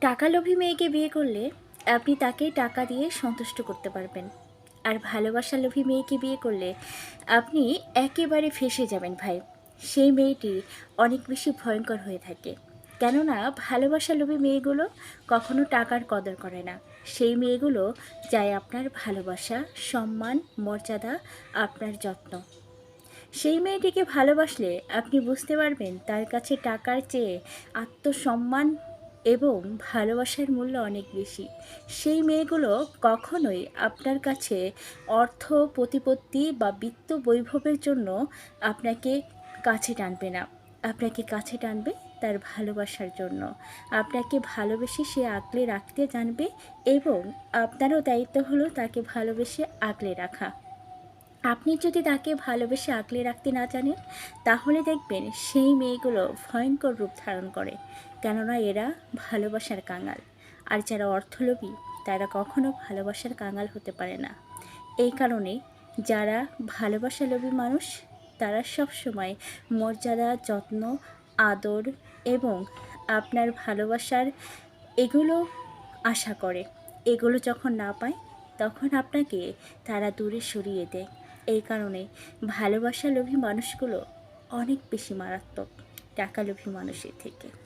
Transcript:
টাকা লোভী মেয়েকে বিয়ে করলে আপনি তাকে টাকা দিয়ে সন্তুষ্ট করতে পারবেন। আর ভালোবাসা লোভী মেয়েকে বিয়ে করলে আপনি একেবারে ফেসে যাবেন ভাই। সেই মেয়েটি অনেক বেশি ভয়ঙ্কর হয়ে থাকে। কেননা ভালোবাসা লোভী মেয়েগুলো কখনো টাকার কদর করে না। সেই মেয়েগুলো চায় আপনার ভালোবাসা, সম্মান, মর্যাদা, আপনার যত্ন। সেই মেয়েটিকে ভালোবাসলে আপনি বুঝতে পারবেন তার কাছে টাকার চেয়ে আত্মসম্মান এবং ভালোবাসার মূল্য অনেক বেশি। সেই মেয়েগুলো কখনোই আপনার কাছে অর্থ, প্রতিপত্তি বা বিত্ত বৈভবের জন্য আপনাকে কাছে টানবে না। আপনাকে কাছে টানবে তার ভালোবাসার জন্য। আপনাকে ভালোবেসে সে আগলে রাখতে জানবে এবং আপনারও দায়িত্ব হলো তাকে ভালোবেসে আগলে রাখা। আপনি যদি তাকে ভালোবেসে আগলে রাখতে না জানেন, তাহলে দেখবেন সেই মেয়েগুলো ভয়ঙ্কর রূপ ধারণ করে। কেননা এরা ভালোবাসার কাঙাল। আর যারা অর্থলোভী, তারা কখনো ভালোবাসার কাঙাল হতে পারে না। এই কারণে যারা ভালোবাসা লোভী মানুষ, তারা সব সময় মর্যাদা, যত্ন, আদর এবং আপনার ভালোবাসার এগুলো আশা করে। এগুলো যখন না পায়, তখন আপনাকে তারা দূরে সরিয়ে দেয়। এই কারণে ভালোবাসা লোভী মানুষগুলো অনেক বেশি মারাত্মক টাকা লোভী মানুষের থেকে।